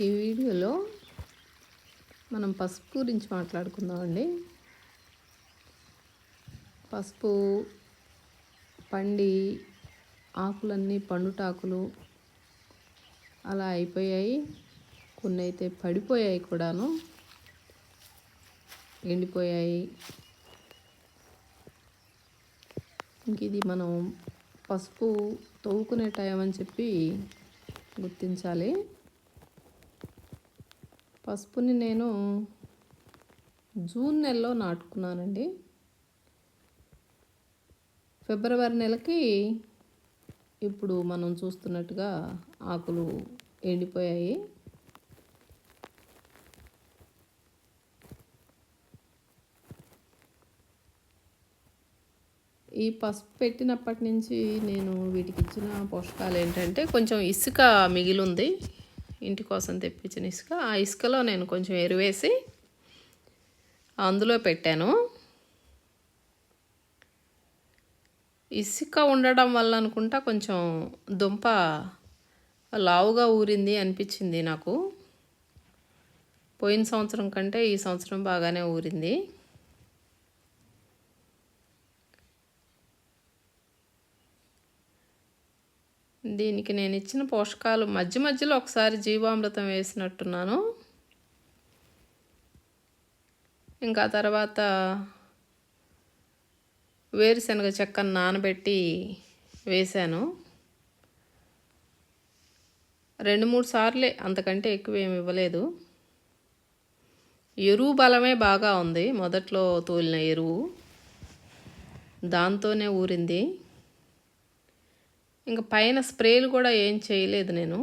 ఈ వీడియోలో మనం పసుపు గురించి మాట్లాడుకుందామండి. పసుపు పండి ఆకులన్నీ పండుటాకులు అలా అయిపోయాయి. కొన్ని అయితే పడిపోయాయి కూడాను. ఎండిపోయాయి. ఇంక ఇది మనం పసుపు తవ్వుకునే టైం అని చెప్పి గుర్తించాలి. పసుపుని నేను జూన్ నెలలో నాటుకున్నానండి. ఫిబ్రవరి నెలకి ఇప్పుడు మనం చూస్తున్నట్టుగా ఆకులు ఎండిపోయాయి. ఈ పసుపు పెట్టినప్పటి నుంచి నేను వీటికి ఇచ్చిన పోషకాలు ఏంటంటే కొంచెం ఇసుక మిగిలి ఉంది. ఇంటి కోసం తెప్పించిన ఇసుక. ఆ ఇసుకలో నేను కొంచెం ఎరువేసి అందులో పెట్టాను. ఇసుక ఉండడం వల్ల అనుకుంటా కొంచెం దుంప లావుగా ఊరింది అనిపించింది నాకు. పోయిన సంవత్సరం కంటే ఈ సంవత్సరం బాగానే ఊరింది. దీనికి నేను ఇచ్చిన పోషకాలు మధ్య మధ్యలో ఒకసారి జీవామృతం వేసినట్టున్నాను. ఇంకా తర్వాత వేరుశనగ చెక్కను నానబెట్టి వేశాను. రెండు మూడు సార్లే అంతకంటే ఎక్కువ ఏమి ఇవ్వలేదు. ఎరువు బలమే బాగా ఉంది. మొదట్లో తోలిన ఎరువు దాంతోనే ఊరింది. ఇంకా పైన స్ప్రేలు కూడా ఏం చేయలేదు నేను.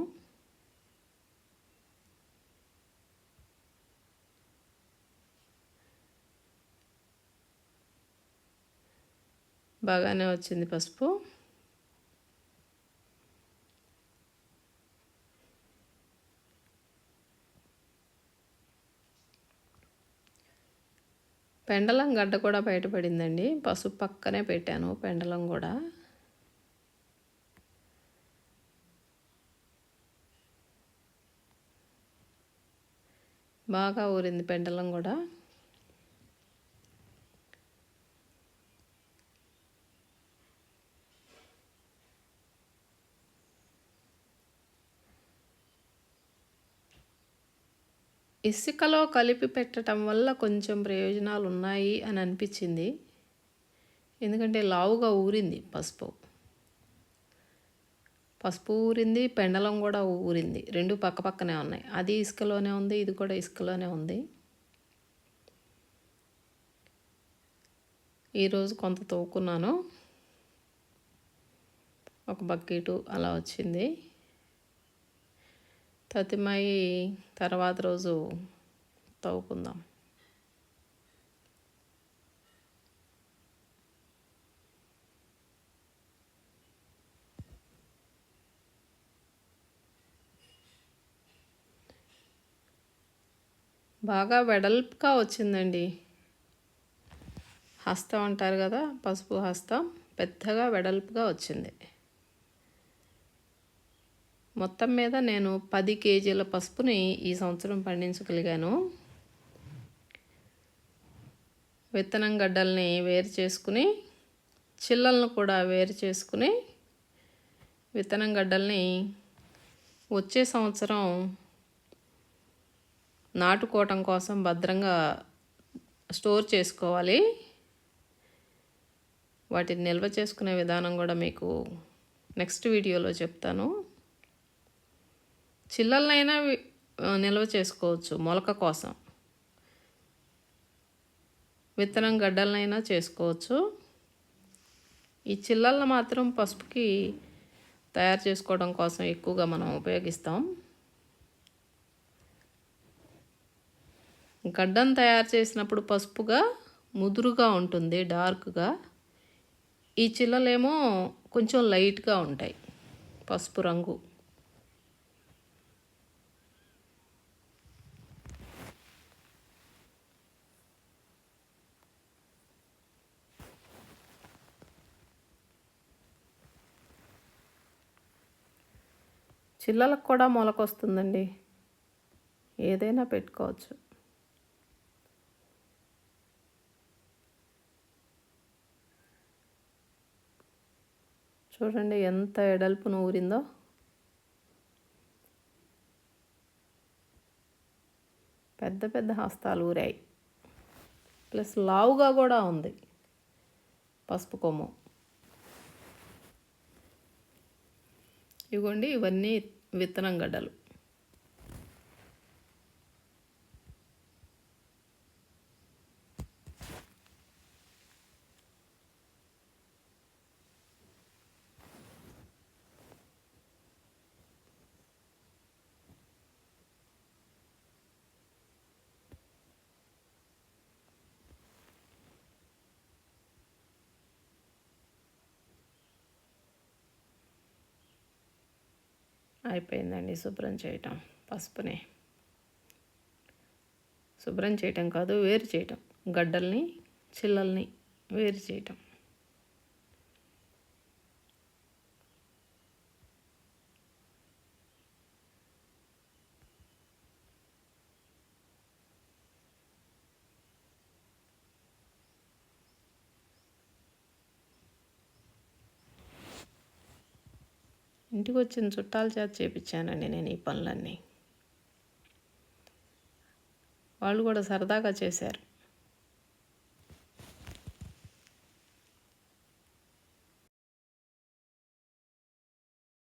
బాగానే వచ్చింది పసుపు. పెండలం గడ్డ కూడా బయటపడిందండి పసుపు పక్కనే పెట్టాను పెండలం కూడా. బాగా ఊరింది పెండలం కూడా. ఇసుకలో కలిపి పెట్టడం వల్ల కొంచెం ప్రయోజనాలు ఉన్నాయి అని అనిపించింది. ఎందుకంటే లావుగా ఊరింది పసుపు. పసుపు ఊరింది పెండలం కూడా ఊరింది. రెండు పక్క పక్కనే ఉన్నాయి. అది ఇసుకలోనే ఉంది ఇది కూడా ఇసుకలోనే ఉంది. ఈరోజు కొంత తవ్వుకున్నాను ఒక బకెటు అలా వచ్చింది. తతిమాయి తర్వాత రోజు తవ్వుకుందాం బాగా వెడల్పుగా వచ్చిందండి. హస్తం అంటారు కదా పసుపు హస్తం పెద్దగా వెడల్పుగా వచ్చింది. మొత్తం మీద నేను పది కేజీల పసుపుని ఈ సంవత్సరం పండించగలిగాను. విత్తనం గడ్డల్ని వేరు చేసుకుని చిల్లలను కూడా వేరు చేసుకుని విత్తనం గడ్డల్ని వచ్చే సంవత్సరం నాటుకోవటం కోసం భద్రంగా స్టోర్ చేసుకోవాలి. వాటిని నిల్వ చేసుకునే విధానం కూడా మీకు నెక్స్ట్ వీడియోలో చెప్తాను. చిల్లలనైనా నిల్వ చేసుకోవచ్చు మొలక కోసం. విత్తనం గడ్డలనైనా చేసుకోవచ్చు. ఈ చిల్లలను మాత్రం పసుపుకి తయారు చేసుకోవడం కోసం ఎక్కువగా మనం ఉపయోగిస్తాం. గడ్డం తయారు చేసినప్పుడు పసుపుగా ముదురుగా ఉంటుంది డార్క్గా. ఈ చిల్లలేమో కొంచెం లైట్గా ఉంటాయి పసుపు రంగు. చిల్లలకు కూడా మొలకొస్తుందండి. ఏదైనా పెట్టుకోవచ్చు. చూడండి ఎంత ఎడల్పున ఊరిందో పెద్ద పెద్ద హస్తాలు ఊరాయి. ప్లస్ లావుగా కూడా ఉంది పసుపు కొమ్ము. ఇవ్వండి ఇవన్నీ విత్తనం గడ్డలు. అయిపోయిందండి శుభ్రం చేయటం పసుపుని. శుభ్రం చేయటం కాదు వేరు చేయటం. గడ్డల్ని చిల్లల్ని వేరు చేయటం. ఇంటికి వచ్చిన చుట్టాల చేత చేపించానండి నేను ఈ పనులన్నీ. వాళ్ళు కూడా సరదాగా చేశారు.